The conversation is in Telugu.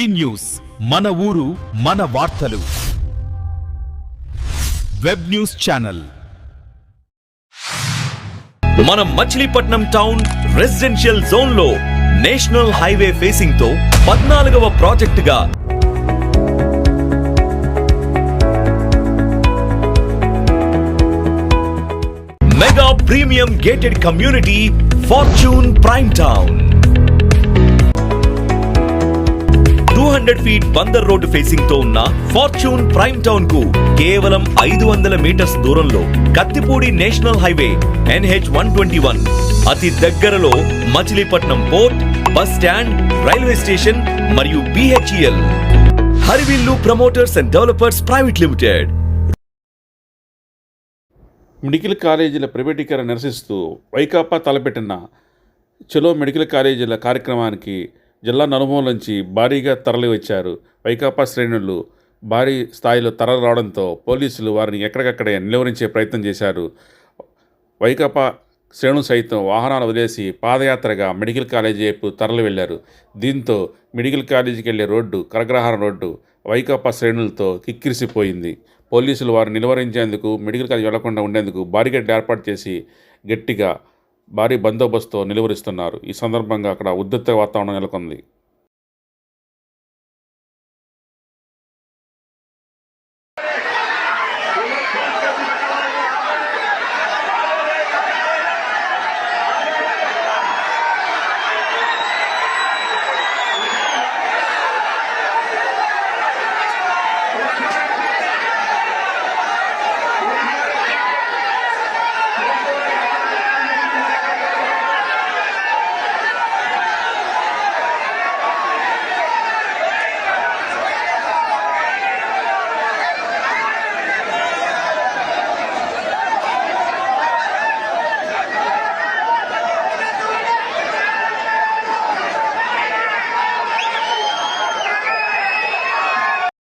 ఈ న్యూస్. మన ఊరు మన వార్తలు. Web news channel. మన మచిలీపట్నం టౌన్ రెసిడెన్షియల్ జోన్లో నేషనల్ హైవే ఫేసింగ్తో పద్నాలుగవ ప్రాజెక్టుగా mega premium gated community Fortune Prime Town. Hundred feet Bandar road ఫేసింగ్తో ఉన్న ఫార్చ్యూన్ ప్రైమ్ టౌన్కు కేవలం ఐదు వందల మీటర్స్ దూరంలో Kathipudi national highway NH one twenty one అతి దగ్గరలో Machilipatnam port bus stand railway station మరియు BHEL Harivillu promoters and developers private limited. Medical కాలేజీల ప్రైవేటీకరణ నిరసిస్తూ వైకాపా తలపెట్టిన చలో మెడికల్ కాలేజీల కార్యక్రమానికి జిల్లా నలుమూల నుంచి భారీగా తరలి వచ్చారు వైకాపా శ్రేణులు. భారీ స్థాయిలో తరలి రావడంతో పోలీసులు వారిని ఎక్కడికక్కడే నిలువరించే ప్రయత్నం చేశారు. వైకాపా శ్రేణులు సైతం వాహనాలు వదిలేసి పాదయాత్రగా మెడికల్ కాలేజీ వైపు తరలి వెళ్ళారు దీంతో మెడికల్ కాలేజీకి వెళ్ళే రోడ్డు కరగ్రహారం రోడ్డు వైకాపా శ్రేణులతో కిక్కిరిసిపోయింది. పోలీసులు వారిని నిలువరించేందుకు మెడికల్ కాలేజీ వెళ్ళకుండా ఉండేందుకు బారిగేట్ ఏర్పాటు చేసి గట్టిగా భారీ బందోబస్తుతో నిలువరిస్తున్నారు. ఈ సందర్భంగా అక్కడ ఉద్రిక్త వాతావరణం నెలకొంది.